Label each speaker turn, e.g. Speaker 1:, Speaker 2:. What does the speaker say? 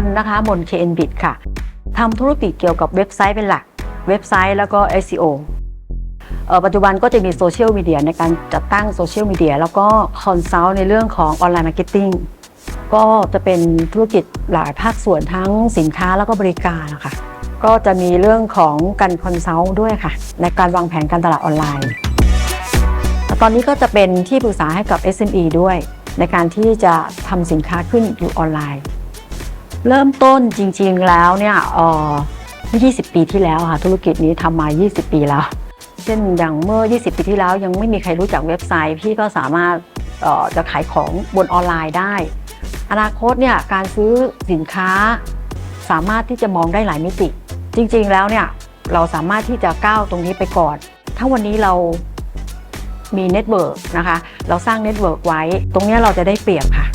Speaker 1: นนะคะ มน KN b i t ค่ะทำธุรกิจเกี่ยวกับเว็บไซต์เป็นหลัก เว็บไซต์แล้วก็ SEO เอ่อปัจจุบันก็จะมีโซเชียลมีเดียในการจัดตั้งโซเชียลมีเดียแล้วก็คอนซัลท์ในเรื่องของออนไลน์มาร์เก็ตติ้งก็จะเป็นธุรกิจหลายภาคส่วนทั้งสินค้าแล้วก็บริการนะคะก็จะมีเรื่องของการคอนซัลท์ด้วยค่ะ ในการวางแผนการตลาดออนไลน์ ตอนนี้ก็จะเป็นที่ปรึกษาให้กับ SME ด้วย ในการที่จะทำสินค้าขึ้นอยู่ออนไลน์ เริ่มต้นจริงๆแล้วเนี่ยเออเมื่อ 20 ปีที่แล้วค่ะธุรกิจนี้ทำมา 20 ปีแล้ว เช่นอย่างเมื่อ 20 ปีที่แล้วยังไม่มีใครรู้จักเว็บไซต์ พี่ก็สามารถเอ่อจะขายของบนออนไลน์ได้ อนาคตเนี่ยการซื้อสินค้าสามารถที่จะมองได้หลายมิติ จริงๆแล้วเนี่ยเราสามารถที่จะก้าวตรงนี้ไปก่อน ถ้าวันนี้เรามีเน็ตเวิร์กนะคะ เราสร้างเน็ตเวิร์กไว้ ตรงนี้เราจะได้เปรียบค่ะ